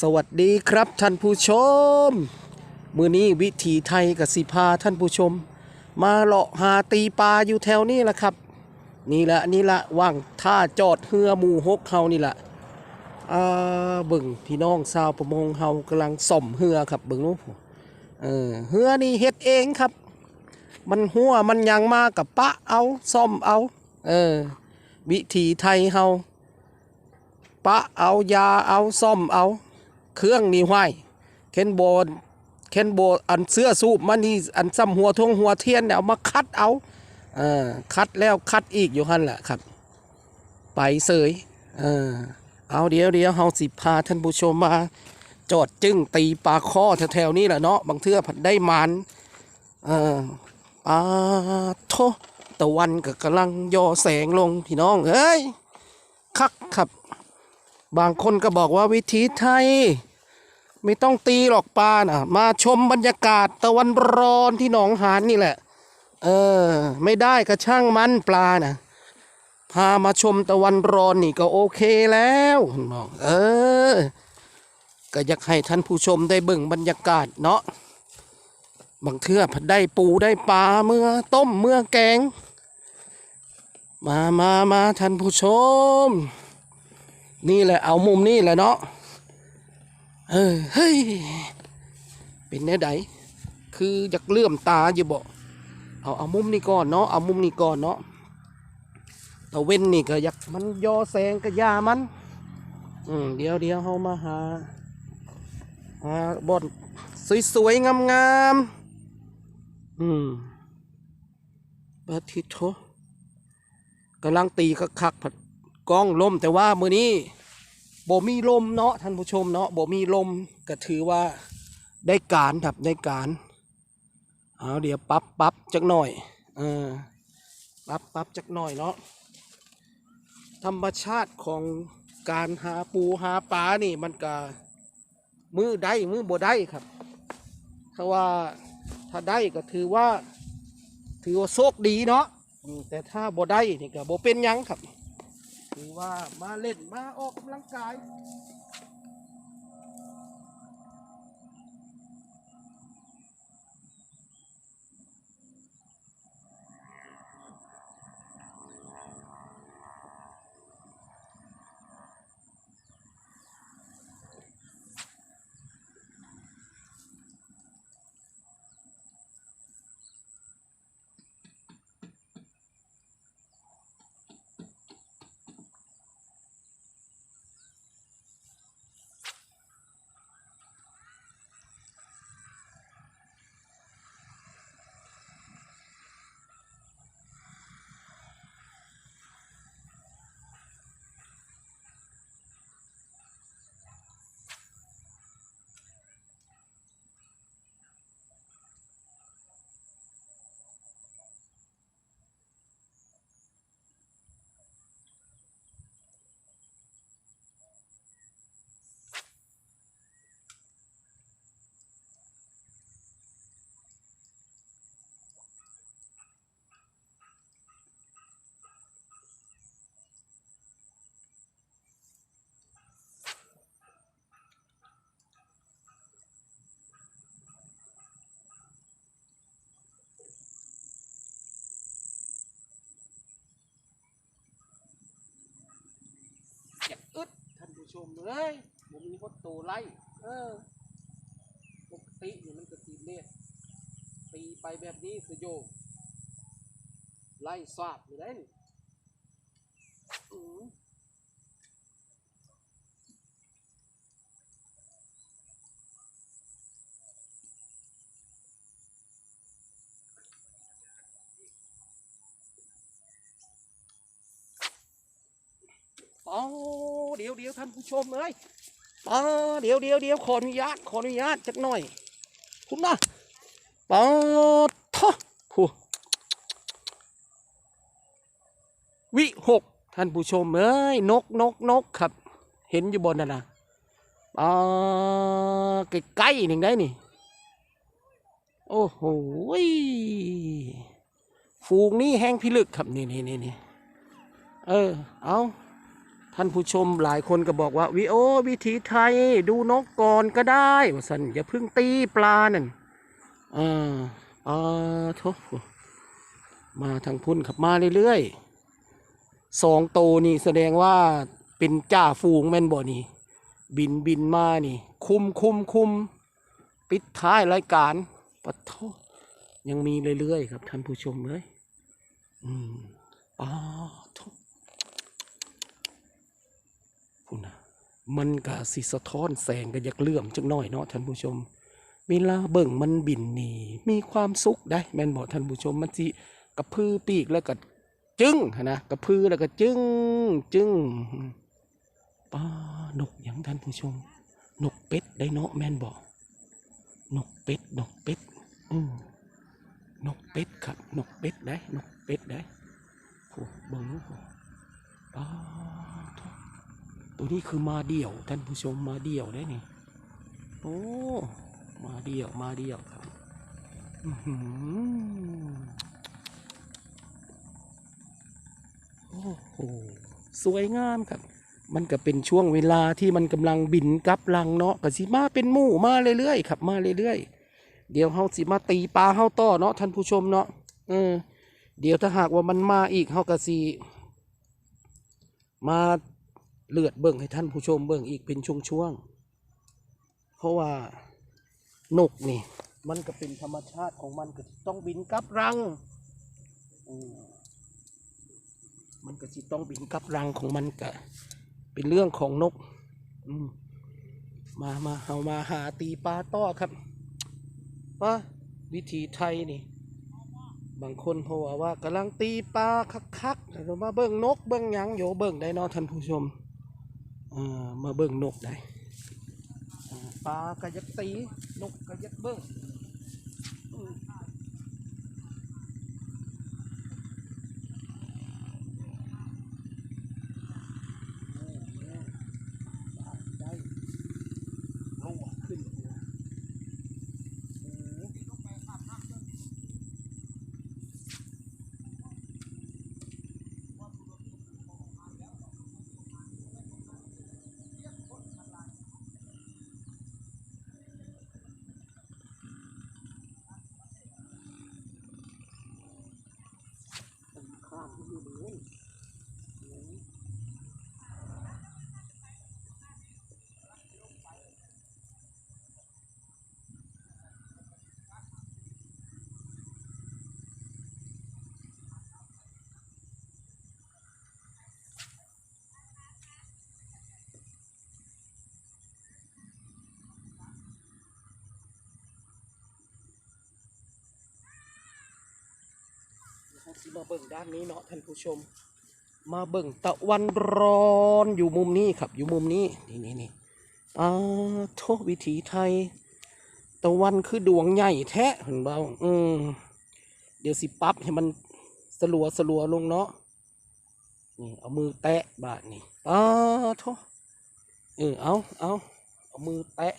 สวัสดีครับท่านผู้ชม มือนี้วิถีไทยกับสิพาท่านผู้ชม มาเลาะหาตีปลาอยู่แถวนี้แหละครับ นี่แหละนี่ละว่างท่าจอดเฮือหมู่หกเฮานี่แหละอ่าเบิ่งพี่น้องชาวประมงเฮากำลังส่อมเฮือครับเบิ่งนู้เออเฮือนี่เฮ็ดเองครับ มันหัวมันยังมากับปะเอาซ่อมเอา เออ วิถีไทยเฮาปะเอายาเอาซ่อมเอา เครื่องนี่ห้วยเคนโบนเคนโบอันเสื้อสูบมันนี่อันซ้ำหัวทงหัวเทียนเนี่ยเอามาคัดเอาเออคัดแล้วคัดอีกอยู่หันแหละครับ ไปเสยเออเอาเดี๋ยวเดี๋ยวเฮาสิพาท่านผู้ชมมาจอดจึ้งตีปลาข้อแถวๆนี้แหละเนาะบางเทื่อผัดได้มันเออปลาโทตะวันก็กำลังย่อแสงลงพี่น้องเอ้ยคักครับ บางคนก็บอกว่าวิถีไทย ไม่ต้องตีหรอกปลานะมาชมบรรยากาศตะวันร้อนที่หนองหานนี่แหละ เออ ไม่ได้ก็ช่างมันปลานะพามาชมตะวันร้อนนี่ก็โอเคแล้วบอกเออ ก็อยากให้ท่านผู้ชมได้เบิ่งบรรยากาศเนาะบางเทื่อผัดได้ปูได้ปลาเมื่อต้มเมื่อแกง มามามาท่านผู้ชม นี่แหละเอามุมนี่แหละเนาะเออเฮ้ยเป็นแน่ใดคืออยากเลื่อมตาอยู่บ่เอาเอามุมนี้ก่อนเนาะเอามุมนี้ก่อนเนาะตะเว้นนี่ก็อยากมันยอแสงก็ยามันอืมเดี๋ยวเดี๋ยวเฮามาหาหาบอนสวยๆงามๆอืมปาทิโทกำลังตีคักๆผัด กล้องลมแต่ว่ามือนี้บ่มีลมเนาะท่านผู้ชมเนาะบ่มีลมก็ถือว่าได้การครับได้การเอาเดี๋ยวปับปรับจักหน่อยเออปับปรับจักหน่อยเนาะธรรมชาติของการหาปูหาปลานี่มันก็มือได้มือบ่ได้ครับถ้าว่าถ้าได้ก็ถือว่า ถือว่าโชคดีเนาะแต่ถ้าบ่ได้นี่ก็บ่เป็นยังครับ ถือว่ามาเล่นมาออกกำลังกาย อย่าอึดท่านผู้ ชมเลยผมมีวัตโตไล่เออปกตินี่มันก็ตีเลียตีไปแบบนี้สโยกไล่ซาดอยู่ได้นี่อืออ๋อเดี๋ยวเดี๋ยว ท่านผู้ชมเอ้ยอ๋อเดี๋ยวเดี๋ยวเดี๋ยวขออนุญาตขออนุญาตจักหน่อยคุณนะปอดท่อผู้วิหกท่านผู้ชมเอ้ยนกนกนกครับ เห็นอยู่บนนั่นนะอ่าใกล้ๆหนึ่งได้นี่โอ้โหฟูงนี่แห้งพิลึกครับนี่นี่นี่เออเอา ท่านผู้ชมหลายคนก็บอกว่าวิโอวิถีไทยดูนกก่อนก็ได้ว่าสันอย่าเพิ่งตีปลานั่นอ่าอ่าโทมาทางพุ่นขับมาเรื่อยๆสองโตวนี่แสดงว่าเป็นจ่าฝูงแม่นบ่นี่ บินบินมานี่ คุมคุมคุมปิดท้ายรายการปะโทยังมีเรื่อยๆครับท่านผู้ชมเลยอืมป้าทพุ่นนะ มันก็สิสะท้อนแสงก็อยากเลื่อมจักหน่อยเนาะท่านผู้ชมเวลาเบิ่งมันบินหนีมีความสุขได้แม่นบอกท่านผู้ชมมันสิกระพือปีกแล้วก็จึ้งหั้นนะกระพือแล้วก็จึ้งจึ้งป้านกหยังท่านผู้ชม นกเป็ดได้เนาะแม่นบอกนกเป็ดนกเป็ดอืนกเป็ดครับนกเป็ดได้นกเป็ดได้โอ้เบิ่งโอ้ป้า ตัวนี้คือมาเดี่ยว ท่านผู้ชมมาเดี่ยวได้นี่โอ้มาเดี่ยวมาเดี่ยวครับอื้อหือโอ้โหสวยงามครับ มันก็เป็นช่วงเวลาที่มันกำลังบินกลับลังเนาะก็สิมาเป็นหมู่มาเรื่อยๆครับมาเรื่อยๆเดี๋ยวเฮาสิมาตีปลาเฮาต่อเนาะท่านผู้ชมเนาะเออ เดี๋ยวถ้าหากว่ามันมาอีกเฮาก็สิมา เลือดเบิ่งให้ท่านผู้ชมเบิ่งอีกเป็นช่วงๆ เพราะว่านกนี่ มันก็เป็นธรรมชาติของมันก็ต้องบินกลับรังอืมมันก็สิต้องบินกลับรังของมันก็เป็นเรื่องของนก อืมมามาเอามาหาตีปลาต่อครับว่าวิธีไทยนี่ บางคนเพราะว่าว่ากำลังตีปลาคักๆเรามาเบิ่งนกเบิ่งหยังโยเบิ่งได้เนาะท่านผู้ชม มาเบิ่งนกได้ปลากระยักตีนกกระยักเบิ่งอืมได้เอาขึ้นหัวโอ้ ผมข้ามอยู่เลยเขา สิมาเบิ่งด้านนี้เนาะท่านผู้ชม มาเบิ่งตะวันร้อนอยู่มุมนี้ครับ อยู่มุมนี้นี่นี่นี่อ่าโทวิถีไทย ตะวันคือดวงใหญ่แท้เห็นเบาอืมเดี๋ยวสิปรับให้มันสลัวสลัวลงเนาะนี่เอามือแตะบาดนี่อ่าโทเออเอาเอาเอามือแตะ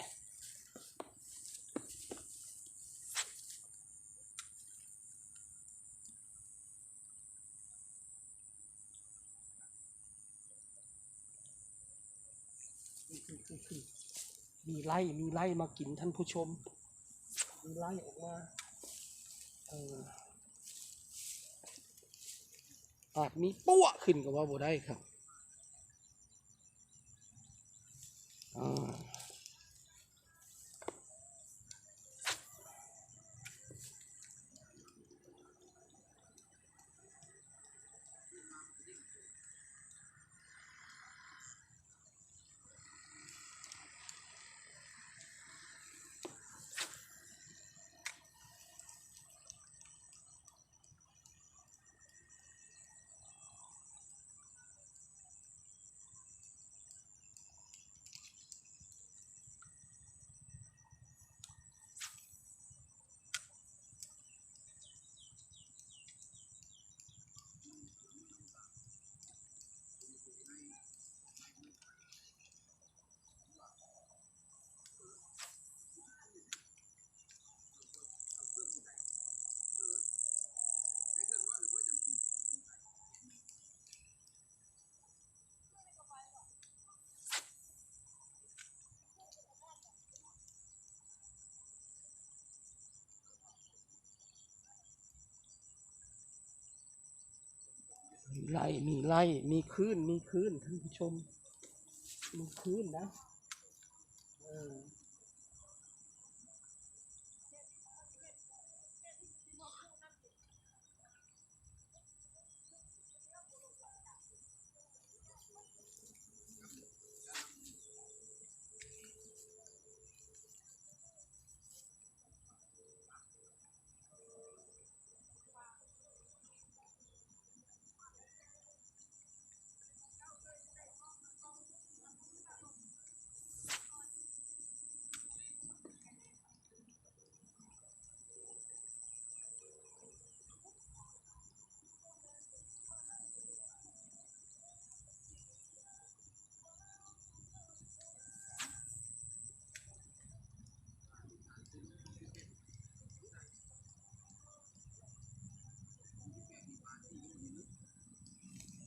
มีไล่มีไล่มากินท่านผู้ชม มีไล่ออกมาเอออาจมีปั้วขึ้นกับว่าบ่ได้ครับอ่า มีไล่มีไล่มีคลื่นมีคลื่นท่านผู้ชม มีคลื่นนะ เออ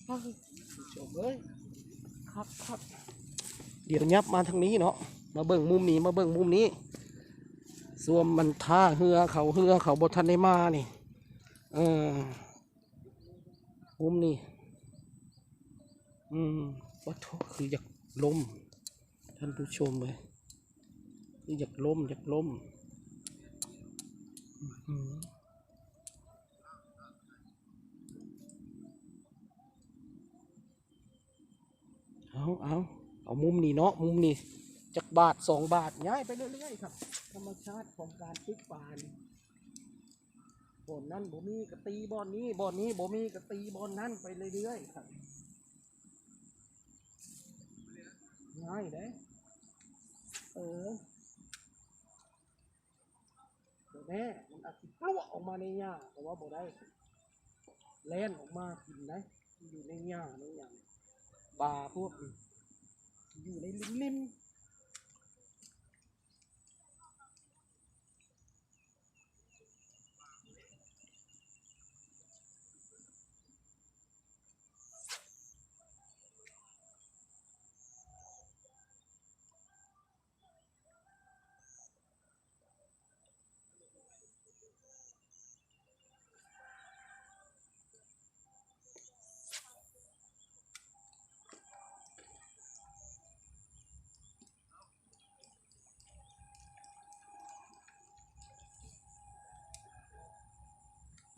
ชมเอ้ยครับครับเดี๋ยวยับมาทางนี้เนาะมาเบิ่งมุมนี้มาเบิ่งมุมนี้ส่วนมันท่าเหือเขาเหือเขาบทันได้มานี่เออมุมนี้อืมวัดโทคืออยากล้มท่านผู้ชมเลยคืออยากล้มอยากล้มอืม เอาเอาเอามุมนี้เนาะมุมนี้จากบาทสองบาทย้ายไปเรื่อยๆครับ ธรรมชาติของการปลูกป่านี่บ่อนนั้นบ่มีกระตีบ่อนนี้บ่อนนี้บ่มีกระตีบ่อนนั้นไปเรื่อยๆครับง่ายเด้เออเดี๋ยวแน่มันอาจจะปลวกออกมาในหญ้าแต่ว่าบ่ได้แล่นออกมากินนะอยู่ในหญ้าในหยัง ปลาพวกอยู่ในริมริม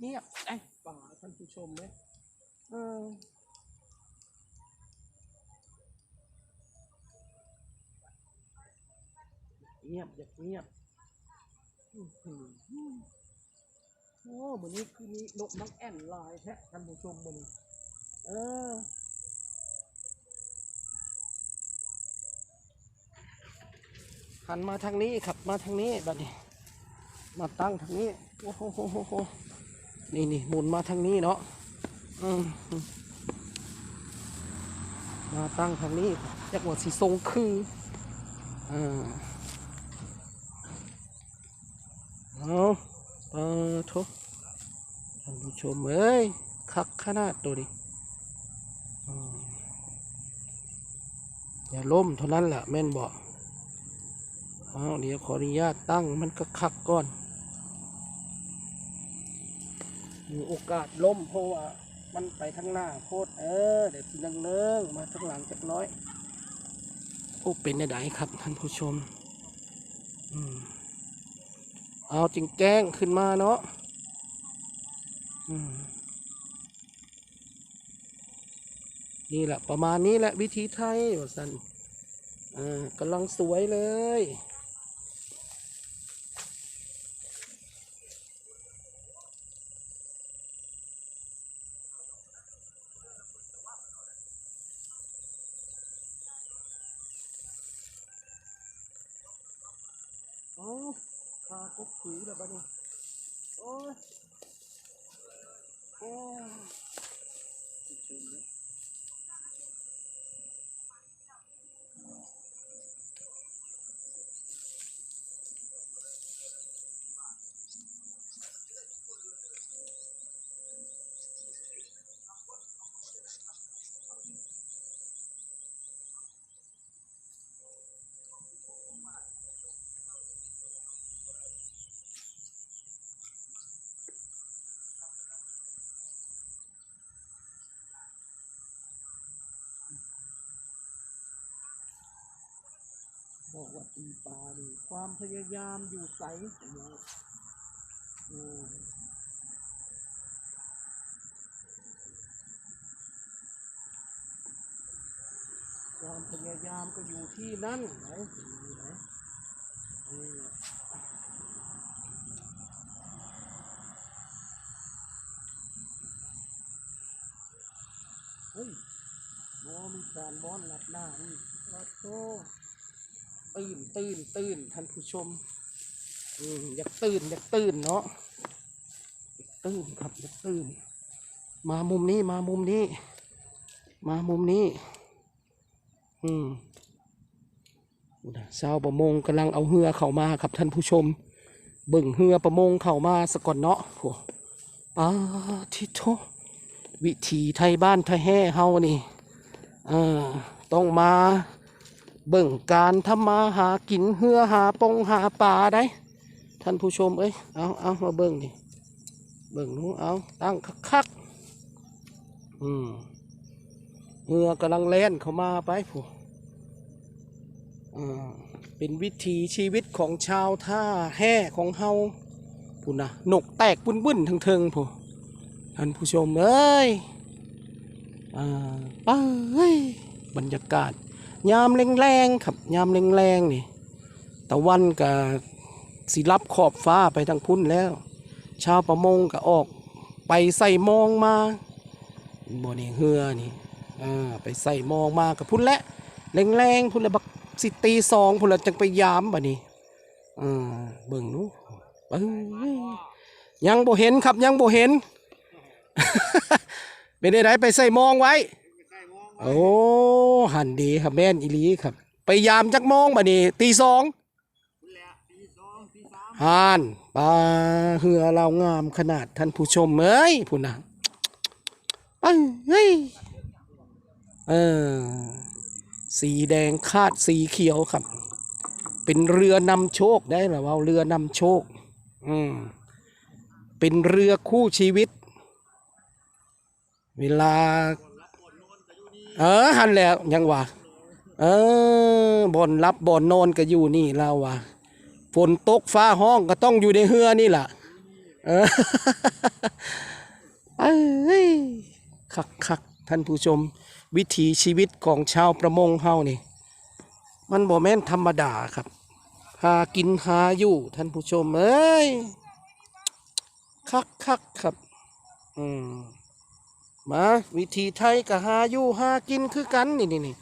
เงียบไอ้ป่าท่านผู้ชมเลยเออเงียบอยากเงียบอื้อหือโอ้เหมือนนี้คือนี้นกนักแอ่นลายแท้ท่านผู้ชมมันเออหันมาทางนี้ครับมาทางนี้บัดนี้ มาตั้งทางนี้ โอ้โหโหโหโห นี่นี่หมุนมาทางนี้เนาะมาตั้งทางนี้จักว่าสีทรงคืออ่าเอาเออทุกท่านผู้ชมเอ้ยคักขนาดตัวนี้อืมอย่าล้มเท่านั้นแหละแม่นบอกเอาเดี๋ยวขออนุญาตตั้งมันก็คักก่อน มีโอกาสล้มเพราะว่ามันไปข้างหน้าโคตรเออเดี๋ยวทีเลิงมาข้างหลังจักน้อยโอ้เป็นไดครับท่านผู้ชมอืมเอาจริงแจ้งขึ้นมาเนาะอืมนี่แหละประมาณนี้แหละวิธีไทยว่าสันอ่ากำลังสวยเลย โอ้พาคบถือแบบนี้โอ้ยโอ้ยชิญเลย กว่าตีปลาดิความพยายามอยู่ใสผมว่าอืมความพยายามก็อยู่ที่นั่นไหนอยู่ไหนนี่เฮ้ยบอมีการบอนหลับหน้าอีกโอ้โห ตื่นตื่นตื่นท่านผู้ชมอืมอยากตื่นอยากตื่นเนาะอยากตื่นครับอยากตื่น มามุมนี้มามุมนี้ มามุมนี้ อืมดูนะชาวประมงกำลังเอาเรือเข้ามาครับท่านผู้ชม เบิ่งเรือประมงเข้ามาสะก่อนเนาะโหปาทิโทวิถีไทยบ้านไทยแห่เฮานี่ เออต้องมา เบิ่งการทำมาหากินเหือหาปงหาปลาได้ ท่านผู้ชมเอ้ยเอาเอามาเบิ่งนี่เบิ่งนู้เอาตั้งคักๆอืมเหือกำลังแล่นเข้ามาไปผู้อ่าเป็นวิถีชีวิตของชาวท่าแห่ของเฮาผู้นะนกแตกบุ้นบุ้นๆเทิงผู้ท่านผู้ชมเอ้ยอ่าไปบรรยากาศ ยามแรงๆครับยามแรงๆนี่ตะวันกับสิรับขอบฟ้าไปทางพุ่นแล้ว ชาวประมงก็ออก ไปใส่มองมาบ่นี่เฮือนี่อ่าไปใส่มองมากับพุ่นและแรงๆพุ่นละบักสิตีสองพุ่นละจังไปยามบ่นี่อ่าเบิ่งนู้ยังบ่เห็นครับยังบ่เห็น เป็นได้ไรไปใส่มองไว้ โอ้หันดีครับแม่นอีหลีครับ ไปยามจักมองบ่นี่ตีสองหานปลาเหือเรางามขนาดท่านผู้ชมเอ้ยผู้นะเอ้ยเฮ้ยเออสีแดงคาดสีเขียวครับ เป็นเรือนำโชคได้หรือว่าเรือนำโชค อืมเป็นเรือคู่ชีวิต เวลา เออหันแล้วยังว่าเออบอนรับบ่อนนอนก็อยู่นี่เราว่ะฝนตกฟ้าห้องก็ต้องอยู่ในเฮือนี่ล่ะ เออเอ้ยคักคักท่านผู้ชม วิถีชีวิตของชาวประมงเฮานี่ มันบ่แม่นธรรมดาครับ หากินหาอยู่ท่านผู้ชมเอ้ยคักคักครับ อืม มาวิธีไทยกับหาอยู่หากินคือกันนี่นี่นี่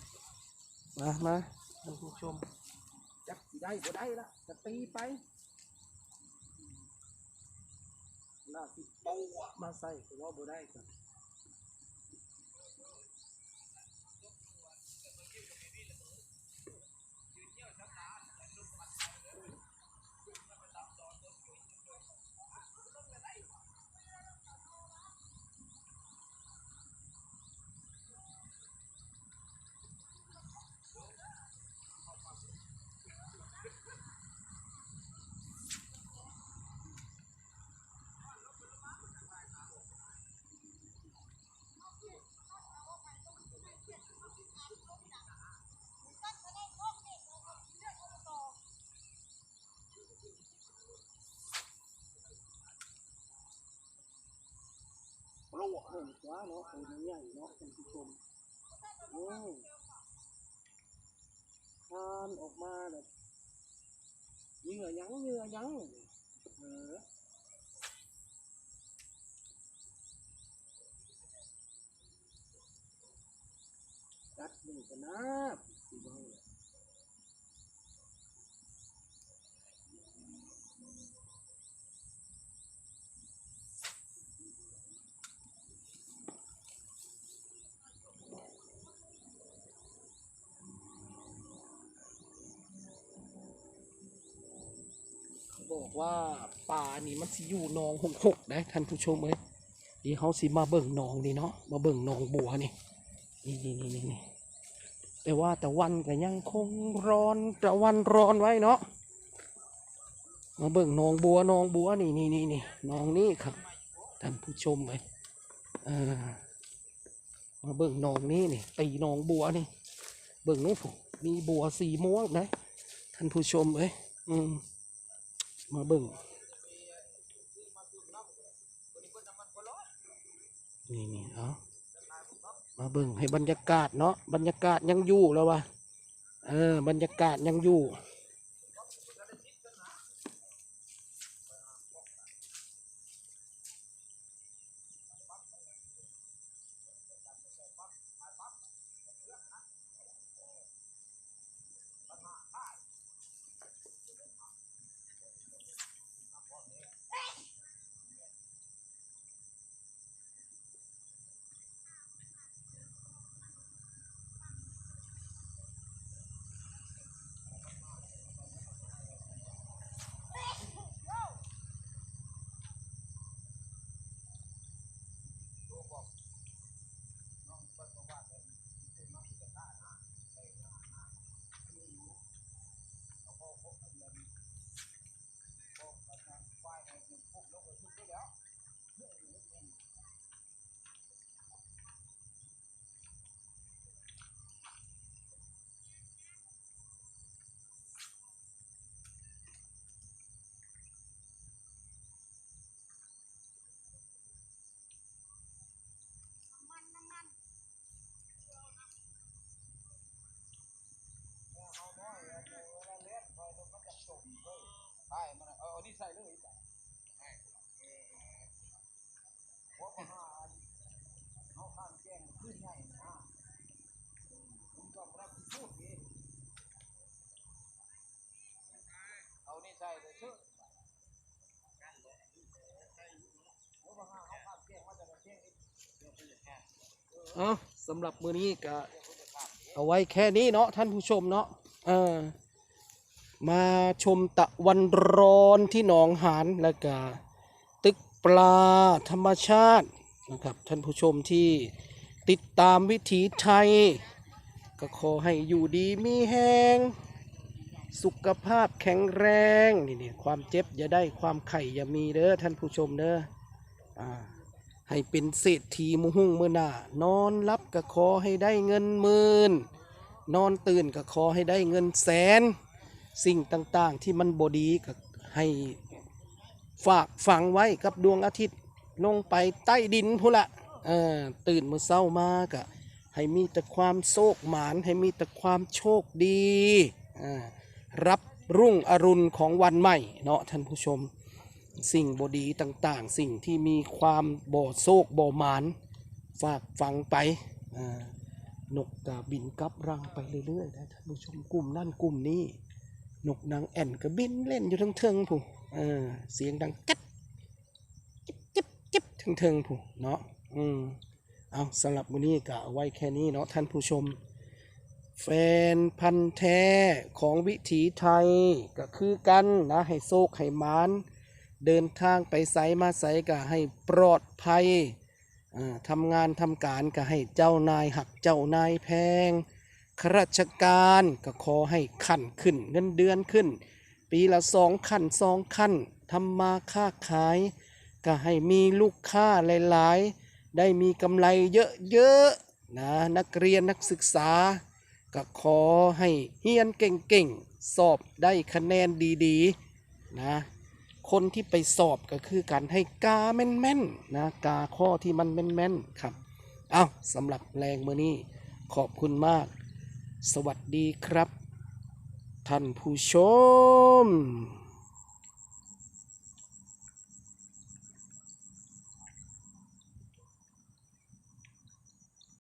มามาท่านผู้ชมจักได้ก็ได้ละจะตีไปล่าสิโตมาใส่ก็ว่าบ่ได้กัน เหินฟ้าเนาะตัวใหญ่เนาะท่านผู้ชมโอ้ทานออกมาแบบเหงื่อยังเหงื่อยังเออจัดมือกันนะสิบ่ให้าบอกว่า ป่านี่มันสิอยู่หนองหกหกได้ท่านผู้ชมเอ้ยเดีเขาสิมาเบิ่งหนองนี่เนาะมาเบิ่งหนองบัวนี่นี่นี่นี่นี่แต่ว่าแต่วันก็ยังคงร้อนแต่วันร้อนไว้เนาะมาเบิ่งหนองบัวหนองบัวนี่นี่นี่นี่หนองนี่ครับท่านผู้ชมเอ้ยเออมาเบิ่งหนองนี่นี่ตีหนองบัวนี่ เบิ่งนู้นผมมีบัวสีม่วงนะท่านผู้ชมเอ้ยอืมมาเบิ่ง นี่นี่เอามาเบิ่งให้บรรยากาศเนาะบรรยากาศยังอยู่แล้ววะเออบรรยากาศยังอยู่ ใช่มันเออนี่ใส่เลยใส่หัวมาหาเอาข้ามแจ้งขึ้นใหญ่นะคุณก็รับพูดดีเอานี่ใส่เลยชื่อหัวมาหาเอาข้ามแจ้งมาจากแจ้งนี่เดี๋ยวคุณจะแค่ เอาสำหรับมือนี้ก็เอาไว้แค่นี้เนาะท่านผู้ชมเนาะเออมาชมตะวันร้อนที่หนองหานแล้วก็ตึกปลาธรรมชาตินะครับท่านผู้ชมที่ติดตามวิถีไทย ก็ขอให้อยู่ดีมีแหงสุขภาพแข็งแรงนี่นี่ความเจ็บอย่าได้ความไข่อย่ามีเด้อท่านผู้ชมเด้ออ่า ให้เป็นเศรษฐีมุหุ่งมือหน้านอนรับก็ขอให้ได้เงินหมื่นนอนตื่นก็ขอให้ได้เงินแสน สิ่งต่างๆที่มันบดีก็ให้ฝากฝังไว้กับดวงอาทิตย์ลงไปใต้ดินพุละเออตื่นเมื่อเช้ามาก็ให้มีแต่ความโชคหมาน ให้มีแต่ความโชคดีอ่ารับรุ่งอรุณของวันใหม่เนาะท่านผู้ชม สิ่งบดีต่างๆ สิ่งที่มีความบ่โศกบ่หมาน ฝากฟังไปนกกาบินกลับรังไปเรื่อยๆนะท่านผู้ชมกลุ่มนั่นกลุ่มนี้ นกนางแอ่นก็บินเล่นอยู่ทั้งเทิงผู้เสียงดังกัดจิบจิบจิบทั้งเทิงผู้เนาะอืมเอาสำหรับวันนี้ก็เอาไว้แค่นี้เนาะท่านผู้ชม แฟนพันธ์แท้ของวิถีไทยก็คือกันนะให้โศกให้มาน เดินทางไปไสมาไสก็ให้ปลอดภัยทำงานทำการก็ให้เจ้านายหักเจ้านายแพงข้าราชการก็ขอให้ขั้นขึ้น เงินเดือนขึ้น ปีละสองขั้นสองขั้นทำมาค้าขาย ก็ให้มีลูกค้าหลายๆ ได้มีกำไรเยอะๆนะนักเรียนนักศึกษา ก็ขอให้เฮียนเก่งๆ สอบได้คะแนนดีๆ นะ คนที่ไปสอบก็คือการให้กาแม่นๆนะกาข้อที่มันแม่นๆครับ เอาสำหรับแรงมือนี้ขอบคุณมาก สวัสดีครับ ท่านผู้ชม